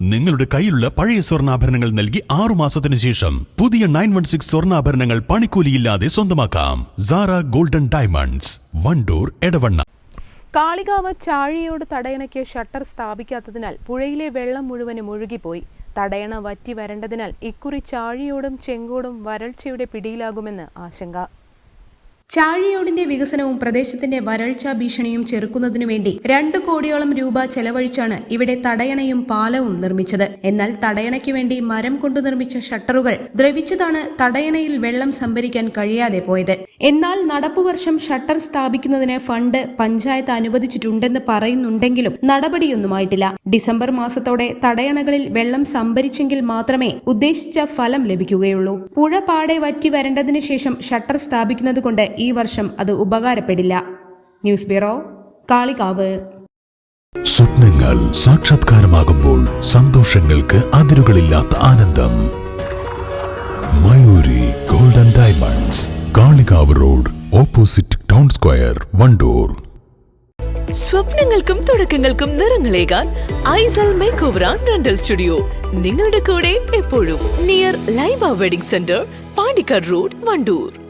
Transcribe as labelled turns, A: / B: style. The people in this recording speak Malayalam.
A: നിങ്ങളുടെ കയ്യിലുള്ള പഴയ സ്വർണാഭരണങ്ങൾ നൽകി ആറു മാസത്തിന് ശേഷം പുതിയ നയൻ വൺ സിക്സ് സ്വർണാഭരണങ്ങൾ പണിക്കൂലിയില്ലാതെ സ്വന്തമാക്കാം. Sara golden diamonds Wandoor Edavanna.
B: Kalikavu Chazhiyode തടയണയ്ക്ക് shutter സ്ഥാപിക്കാത്തതിനാൽ പുഴയിലെ വെള്ളം മുഴുവനും ഒഴുകിപ്പോയി. തടയണ വറ്റി വരേണ്ടതിനാൽ ഇക്കുറി ചാഴിയോടും ചെങ്കോടും വരൾച്ചയുടെ പിടിയിലാകുമെന്ന് ആശങ്ക.
C: ചാഴിയോടിന്റെ വികസനവും പ്രദേശത്തിന്റെ വരൾച്ചാ ഭീഷണിയും ചെറുക്കുന്നതിനു വേണ്ടി രണ്ടു കോടിയോളം രൂപ ചെലവഴിച്ചാണ് ഇവിടെ തടയണയും പാലവും നിർമ്മിച്ചത്. എന്നാൽ തടയണയ്ക്ക് വേണ്ടി മരം കൊണ്ടു നിർമ്മിച്ച ഷട്ടറുകൾ ദ്രവിച്ചതാണ് തടയണയിൽ വെള്ളം സംഭരിക്കാൻ കഴിയാതെ പോയത്. എന്നാൽ നടപ്പുവർഷം ഷട്ടർ സ്ഥാപിക്കുന്നതിന് ഫണ്ട് പഞ്ചായത്ത് അനുവദിച്ചിട്ടുണ്ടെന്ന് പറയുന്നുണ്ടെങ്കിലും നടപടിയൊന്നുമായിട്ടില്ല. ഡിസംബർ മാസത്തോടെ തടയണകളിൽ വെള്ളം സംഭരിച്ചെങ്കിൽ മാത്രമേ ഉദ്ദേശിച്ച ഫലം ലഭിക്കുകയുള്ളൂ. പുഴ പാടെ വറ്റി വരേണ്ടതിനു ശേഷം ഷട്ടർ സ്ഥാപിക്കുന്നത് കൊണ്ട് ഈ വർഷം അത് ഉപകാരപ്പെടില്ല. News bureau Kalikavu.
A: സ്വപ്നങ്ങൾ സാക്ഷാത്കാരമാകുമ്പോൾ സന്തോഷങ്ങൾക്ക് അതിരുകളില്ലാത്ത ആനന്ദം. Mayuri golden diamonds Kalikavu road opposite town square Wandoor.
D: സ്വപ്നങ്ങൾക്കും തുടക്കങ്ങൾക്കും നിറങ്ങളേകാൻ ഐസൽ make over and rental studio. നിങ്ങളുടെ കൂടെ എപ്പോഴും near Laiba wedding centre Pandikkad road Wandoor.